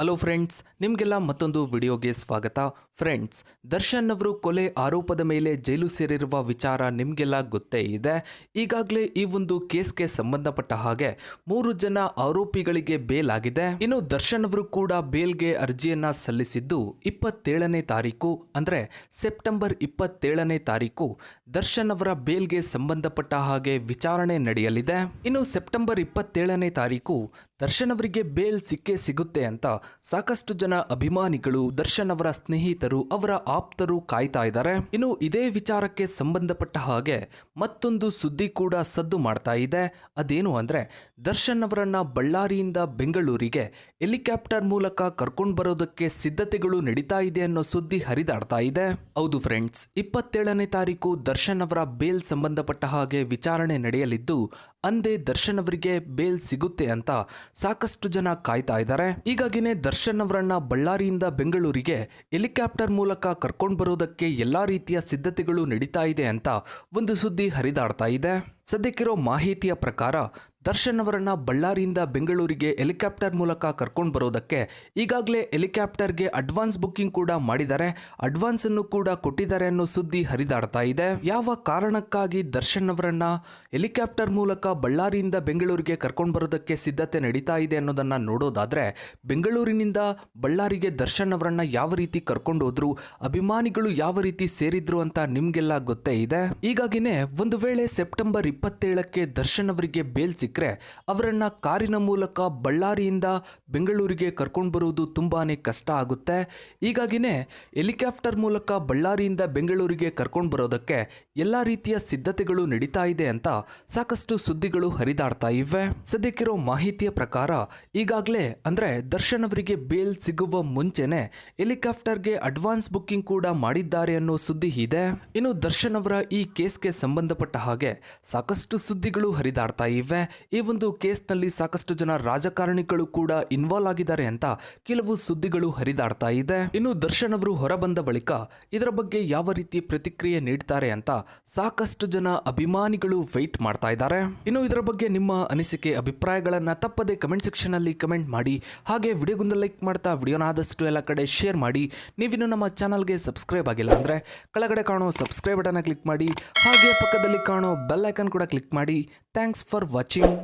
Hello friends ನಿಮಗೆಲ್ಲ ಮತ್ತೊಂದು ವಿಡಿಯೋಗೆ ಸ್ವಾಗತ. ಫ್ರೆಂಡ್ಸ್ ದರ್ಶನ್ ಅವರು ಕೊಲೆ ಆರೋಪದ ಮೇಲೆ ಜೈಲು ಸೇರಿರುವ ವಿಚಾರ ನಿಮಗೆಲ್ಲ ಗೊತ್ತೇ ಇದೆ. ಈಗಾಗಲೇ ಈ ಒಂದು ಕೇಸ್ಗೆ ಸಂಬಂಧಪಟ್ಟ ಹಾಗೆ ಮೂರು ಜನ ಆರೋಪಿಗಳಿಗೆ ಬೇಲ್ ಆಗಿದೆ ಇನ್ನು ದರ್ಶನ್ ಅವರು ಕೂಡ ಬೇಲ್ಗೆ ಅರ್ಜಿಯನ್ನ ಸಲ್ಲಿಸಿದ್ದು ಇಪ್ಪತ್ತೇಳನೇ ತಾರೀಕು, ಅಂದರೆ ಸೆಪ್ಟೆಂಬರ್ ಇಪ್ಪತ್ತೇಳನೇ ತಾರೀಕು ದರ್ಶನ್ ಅವರ ಬೇಲ್ಗೆ ಸಂಬಂಧಪಟ್ಟ ಹಾಗೆ ವಿಚಾರಣೆ ನಡೆಯಲಿದೆ. ಇನ್ನು ಸೆಪ್ಟೆಂಬರ್ ಇಪ್ಪತ್ತೇಳನೇ ತಾರೀಕು ದರ್ಶನ್ ಅವರಿಗೆ ಬೇಲ್ ಸಿಕ್ಕೇ ಸಿಗುತ್ತೆ ಅಂತ ಸಾಕಷ್ಟು ಜನ ಅಭಿಮಾನಿಗಳು ದರ್ಶನ್ ಅವರ ಸ್ನೇಹಿತರು, ಅವರ ಆಪ್ತರು ಕಾಯ್ತಾ ಇದ್ದಾರೆ. ಇನ್ನು ಇದೇ ವಿಚಾರಕ್ಕೆ ಸಂಬಂಧಪಟ್ಟ ಹಾಗೆ ಮತ್ತೊಂದು ಸುದ್ದಿ ಕೂಡ ಸದ್ದು ಮಾಡ್ತಾ ಇದೆ. ಅದೇನು ಅಂದ್ರೆ, ದರ್ಶನ್ ಅವರನ್ನ ಬಳ್ಳಾರಿಯಿಂದ ಬೆಂಗಳೂರಿಗೆ ಹೆಲಿಕಾಪ್ಟರ್ ಮೂಲಕ ಕರ್ಕೊಂಡು ಬರೋದಕ್ಕೆ ಸಿದ್ಧತೆಗಳು ನಡೀತಾ ಇದೆ ಅನ್ನೋ ಸುದ್ದಿ ಹರಿದಾಡ್ತಾ ಇದೆ. ಹೌದು ಫ್ರೆಂಡ್ಸ್ ಇಪ್ಪತ್ತೇಳನೇ ತಾರೀಕು ದರ್ಶನ್ ಅವರ ಬೇಲ್ ಸಂಬಂಧಪಟ್ಟ ಹಾಗೆ ವಿಚಾರಣೆ ನಡೆಯಲಿದ್ದು ಅಂದೇ ದರ್ಶನ್ ಅವರಿಗೆ ಬೇಲ್ ಸಿಗುತ್ತೆ ಅಂತ ಸಾಕಷ್ಟು ಜನ ಕಾಯ್ತಾ ಇದ್ದಾರೆ. ಹೀಗಾಗಿನೇ ದರ್ಶನ್ ಅವರನ್ನ ಬಳ್ಳಾರಿಯಿಂದ ಬೆಂಗಳೂರಿಗೆ ಹೆಲಿಕಾಪ್ಟರ್ ಮೂಲಕ ಕರ್ಕೊಂಡು ಬರೋದಕ್ಕೆ ಎಲ್ಲಾ ರೀತಿಯ ಸಿದ್ಧತೆಗಳು ನಡೀತಾ ಇದೆ ಅಂತ ಒಂದು ಸುದ್ದಿ ಹರಿದಾಡ್ತಾ ಇದೆ. ಸದ್ಯಕ್ಕಿರೋ ಮಾಹಿತಿಯ ಪ್ರಕಾರ ದರ್ಶನ್ ಅವರನ್ನು ಬಳ್ಳಾರಿಯಿಂದ ಬೆಂಗಳೂರಿಗೆ ಹೆಲಿಕಾಪ್ಟರ್ ಮೂಲಕ ಕರ್ಕೊಂಡು ಬರೋದಕ್ಕೆ ಈಗಾಗಲೇ ಹೆಲಿಕಾಪ್ಟರ್ಗೆ ಅಡ್ವಾನ್ಸ್ ಬುಕ್ಕಿಂಗ್ ಕೂಡ ಮಾಡಿದ್ದಾರೆ. ಅಡ್ವಾನ್ಸ್ ಅನ್ನು ಕೂಡ ಕೊಟ್ಟಿದ್ದಾರೆ ಅನ್ನೋ ಸುದ್ದಿ ಹರಿದಾಡ್ತಾ ಇದೆ. ಯಾವ ಕಾರಣಕ್ಕಾಗಿ ದರ್ಶನ್ ಅವರನ್ನು ಹೆಲಿಕಾಪ್ಟರ್ ಮೂಲಕ ಬಳ್ಳಾರಿಯಿಂದ ಬೆಂಗಳೂರಿಗೆ ಕರ್ಕೊಂಡು ಬರೋದಕ್ಕೆ ಸಿದ್ಧತೆ ನಡೀತಾ ಇದೆ ಅನ್ನೋದನ್ನ ನೋಡೋದಾದ್ರೆ, ಬೆಂಗಳೂರಿನಿಂದ ಬಳ್ಳಾರಿಗೆ ದರ್ಶನ್ ಅವರನ್ನು ಯಾವ ರೀತಿ ಕರ್ಕೊಂಡು ಹೋದ್ರು, ಅಭಿಮಾನಿಗಳು ಯಾವ ರೀತಿ ಸೇರಿದ್ರು ಅಂತ ನಿಮಗೆಲ್ಲ ಗೊತ್ತೇ ಇದೆ? ಹೀಗಾಗಿನೇ ಒಂದು ವೇಳೆ ಸೆಪ್ಟೆಂಬರ್ ಇಪ್ಪತ್ತೇಳಕ್ಕೆ ದರ್ಶನ್ ಅವರಿಗೆ ಬೇಲ್ ಸಿಕ್ಕರೆ ಅವರನ್ನು ಕಾರಿನ ಮೂಲಕ ಬಳ್ಳಾರಿಯಿಂದ ಬೆಂಗಳೂರಿಗೆ ಕರ್ಕೊಂಡು ಬರುವುದು ತುಂಬಾನೇ ಕಷ್ಟ ಆಗುತ್ತೆ. ಹೀಗಾಗಿನೇ ಹೆಲಿಕಾಪ್ಟರ್ ಮೂಲಕ ಬಳ್ಳಾರಿಯಿಂದ ಬೆಂಗಳೂರಿಗೆ ಕರ್ಕೊಂಡು ಬರೋದಕ್ಕೆ ಎಲ್ಲ ರೀತಿಯ ಸಿದ್ಧತೆಗಳು ನಡೀತಾ ಇದೆ ಅಂತ ಸಾಕಷ್ಟು ಸುದ್ದಿಗಳು ಹರಿದಾಡ್ತಾ ಇವೆ. ಸದ್ಯಕ್ಕಿರೋ ಮಾಹಿತಿಯ ಪ್ರಕಾರ ಈಗಾಗಲೇ ಅಂದ್ರೆ ದರ್ಶನ್ ಅವರಿಗೆ ಬೇಲ್ ಸಿಗುವ ಮುಂಚೆನೆ ಹೆಲಿಕಾಪ್ಟರ್ಗೆ ಅಡ್ವಾನ್ಸ್ ಬುಕ್ಕಿಂಗ್ ಕೂಡ ಮಾಡಿದ್ದಾರೆ ಅನ್ನೋ ಸುದ್ದಿ ಇದೆ. ಇನ್ನು ದರ್ಶನ್ ಅವರ ಈ ಕೇಸ್ಗೆ ಸಂಬಂಧಪಟ್ಟ ಹಾಗೆ ಸಾಕಷ್ಟು ಸುದ್ದಿಗಳು ಹರಿದಾಡ್ತಾ ಇವೆ. ಈ ಒಂದು ಕೇಸ್ನಲ್ಲಿ ಸಾಕಷ್ಟು ಜನ ರಾಜಕಾರಣಿಗಳು ಕೂಡ ಇನ್ವಾಲ್ವ್ ಆಗಿದ್ದಾರೆ ಅಂತ ಕೆಲವು ಸುದ್ದಿಗಳು ಹರಿದಾಡ್ತಾ ಇದೆ. ಇನ್ನು ದರ್ಶನ್ ಅವರು ಹೊರಬಂದ ಬಳಿಕ ಇದರ ಬಗ್ಗೆ ಯಾವ ರೀತಿ ಪ್ರತಿಕ್ರಿಯೆ ನೀಡ್ತಾರೆ ಅಂತ ಸಾಕಷ್ಟು ಜನ ಅಭಿಮಾನಿಗಳು ವೆಯ್ಟ್ ಮಾಡ್ತಾ ಇದ್ದಾರೆ. ಇನ್ನು ಇದರ ಬಗ್ಗೆ ನಿಮ್ಮ ಅನಿಸಿಕೆ, ಅಭಿಪ್ರಾಯಗಳನ್ನ ತಪ್ಪದೆ ಕಮೆಂಟ್ ಸೆಕ್ಷನ್ ಅಲ್ಲಿ ಕಮೆಂಟ್ ಮಾಡಿ. ಹಾಗೆ ವಿಡಿಯೋಗೊಂದು ಲೈಕ್ ಮಾಡ್ತಾ ವಿಡಿಯೋನ ಆದಷ್ಟು ಎಲ್ಲ ಕಡೆ ಶೇರ್ ಮಾಡಿ. ನೀವಿನ್ನು ನಮ್ಮ ಚಾನಲ್ಗೆ ಸಬ್ಸ್ಕ್ರೈಬ್ ಆಗಿಲ್ಲ ಅಂದ್ರೆ ಕೆಳಗಡೆ ಕಾಣೋ ಸಬ್ಸ್ಕ್ರೈಬ್ ಬಟನ್ ಕ್ಲಿಕ್ ಮಾಡಿ. ಹಾಗೆ ಪಕ್ಕದಲ್ಲಿ ಕಾಣೋ ಬೆಲ್ ಐಕನ್ ಕೂಡ ಕ್ಲಿಕ್ ಮಾಡಿ ಥ್ಯಾಂಕ್ಸ್ ಫಾರ್ ವಾಚಿಂಗ್